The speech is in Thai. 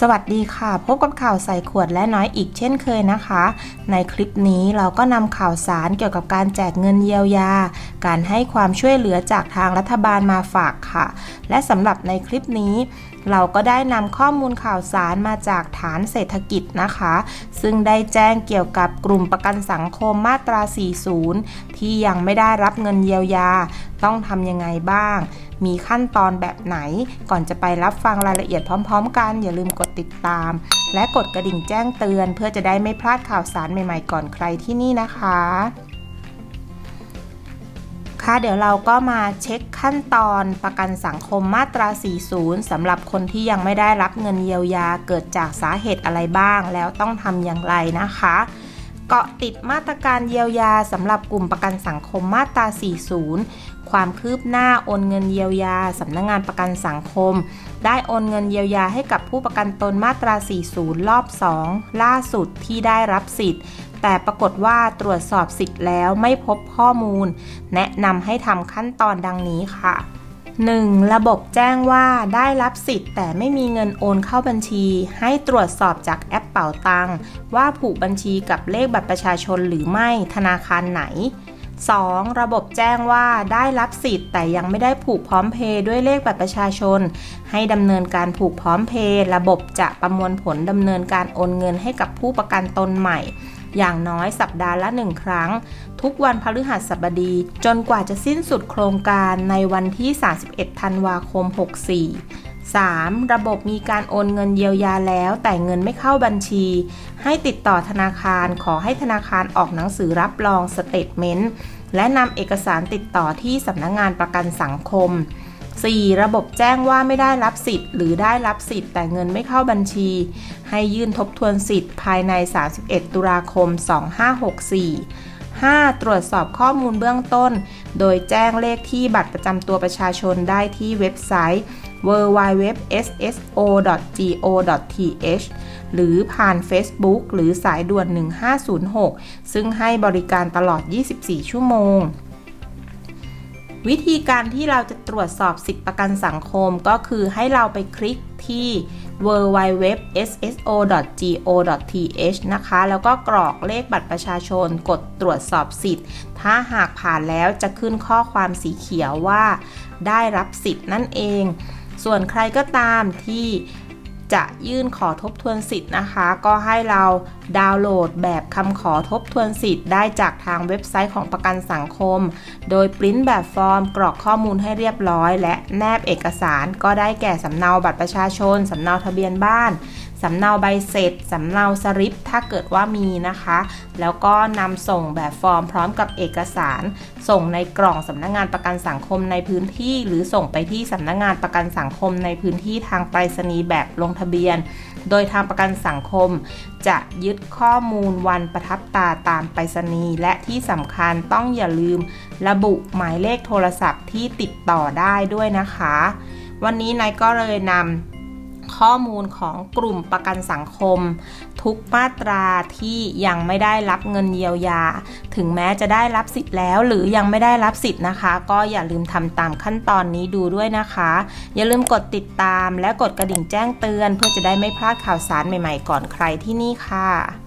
สวัสดีค่ะ พบกับข่าวใส่ขวดและน้อยอีกเช่นเคยนะคะ ในคลิปนี้เราก็นำข่าวสารเกี่ยวกับการแจกเงินเยียวยา การให้ความช่วยเหลือจากทางรัฐบาลมาฝากค่ะ และสำหรับในคลิปนี้ เราก็ได้นำข้อมูลข่าวสารมาจากฐานเศรษฐกิจนะคะ ซึ่งได้แจ้งเกี่ยวกับกลุ่มประกันสังคมมาตรา 40 ที่ยังไม่ได้รับเงินเยียวยา ต้องทำยังไงบ้าง มีขั้นตอนแบบไหน ก่อนจะไปรับฟังรายละเอียดพร้อม ๆ กัน อย่าลืมกดติดตาม และกดกระดิ่งแจ้งเตือน เพื่อจะได้ไม่พลาดข่าวสารใหม่ๆ ก่อนใครที่นี่นะคะ ค่ะเดี๋ยวเราก็มาเช็คขั้นตอนประกันสังคมมาตรา 40 สำหรับคนที่ยังไม่ได้รับเงินเยียวยาเกิดจากสาเหตุอะไรบ้าง แล้วต้องทำอย่างไรนะคะ เกาะติดมาตรการเยียวยาสำหรับกลุ่มประกันสังคมมาตรา 40 ความคืบหน้าโอนเงินเยียวยาสำนักงงานประกันสังคม ได้โอนเงินเยียวยาให้กับผู้ประกันตนมาตรา 40 รอบ 2 ล่าสุดที่ได้รับสิทธิ์ แต่ปรากฏว่าตรวจสอบสิทธิ์แล้วไม่พบข้อมูล แนะนำให้ทำขั้นตอนดังนี้ค่ะ 1. ระบบแจ้งว่าได้รับสิทธิ์ แต่ไม่มีเงินโอนเข้าบัญชี ให้ตรวจสอบจากแอปเป่าตังว่าผูกบัญชีกับเลขบัตรประชาชนหรือไม่ธนาคารไหน 2. ระบบแจ้งว่าได้รับสิทธิ์แต่ยังไม่ได้ผูกพร้อมเพย์ด้วยเลขบัตรประชาชน ให้ดำเนินการผูกพร้อมเพย์ระบบจะประมวลผลดำเนินการโอนเงินให้กับผู้ประกันตนใหม่ อย่างน้อยสัปดาห์ละหนึ่งครั้ง ทุกวันพฤหัสบดี จนกว่าจะสิ้นสุดโครงการในวันที่ 31 ธันวาคม 64 3. ระบบมีการโอนเงินเยียวยาแล้ว แต่เงินไม่เข้าบัญชี ให้ติดต่อธนาคารขอให้ธนาคารออกหนังสือรับรองสเตทเมนต์และนำเอกสารติดต่อที่สำนักงงานประกันสังคม 4. ระบบแจ้งว่าไม่ได้รับสิทธิ์ หรือได้รับสิทธิ์แต่เงินไม่เข้าบัญชี ให้ยื่นทบทวนสิทธิ์ภายใน 31 ตุลาคม 2564 5. ตรวจสอบข้อมูลเบื้องต้น โดยแจ้งเลขที่บัตรประจำตัวประชาชนได้ที่เว็บไซต์ www.sso.go.th หรือผ่าน Facebook หรือสายด่วน 1506 ซึ่งให้บริการตลอด 24 ชั่วโมง วิธีการที่เราจะตรวจสอบสิทธิประกันสังคมก็คือให้เราไปคลิกที่ www.sso.go.th นะคะ แล้วก็กรอกเลขบัตรประชาชน กดตรวจสอบสิทธิ์ ถ้าหากผ่านแล้วจะขึ้นข้อความสีเขียวว่า ได้รับสิทธิ์นั่นเอง ส่วนใครก็ตามที่จะยื่นขอทบทวนสิทธิ์นะคะ ก็ให้เราดาวน์โหลดแบบคำขอทบทวนสิทธิ์ได้จากทางเว็บไซต์ของประกันสังคม โดยปริ้นแบบฟอร์มกรอกข้อมูลให้เรียบร้อย และแนบเอกสารก็ได้แก่สำเนาบัตรประชาชน สำเนาทะเบียนบ้าน สำเนาใบเสร็จสำเนาสลิปถ้าเกิดว่ามีนะคะ แล้วก็นำส่งแบบฟอร์มพร้อมกับเอกสาร ส่งในกล่องสำนักงงานประกันสังคมในพื้นที่ หรือส่งไปที่สำนักงงานประกันสังคมในพื้นที่ทางไปรษณีย์แบบลงทะเบียน โดยทางประกันสังคม จะยึดข้อมูลวันประทับตาตามไปรษณีย์และที่สำคัญต้องอย่าลืม ระบุหมายเลขโทรศัพท์ที่ติดต่อได้ด้วยนะคะ วันนี้นายก็เลยนำ ข้อมูลของกลุ่มประกันสังคม ทุกมาตราที่ยังไม่ได้รับเงินเยียวยา ถึงแม้จะได้รับสิทธิ์แล้วหรือยังไม่ได้รับสิทธิ์นะคะ ก็อย่าลืมทำตามขั้นตอนนี้ดูด้วยนะคะ อย่าลืมกดติดตามและกดกระดิ่งแจ้งเตือน เพื่อจะได้ไม่พลาดข่าวสารใหม่ๆ ก่อนใครที่นี่ค่ะ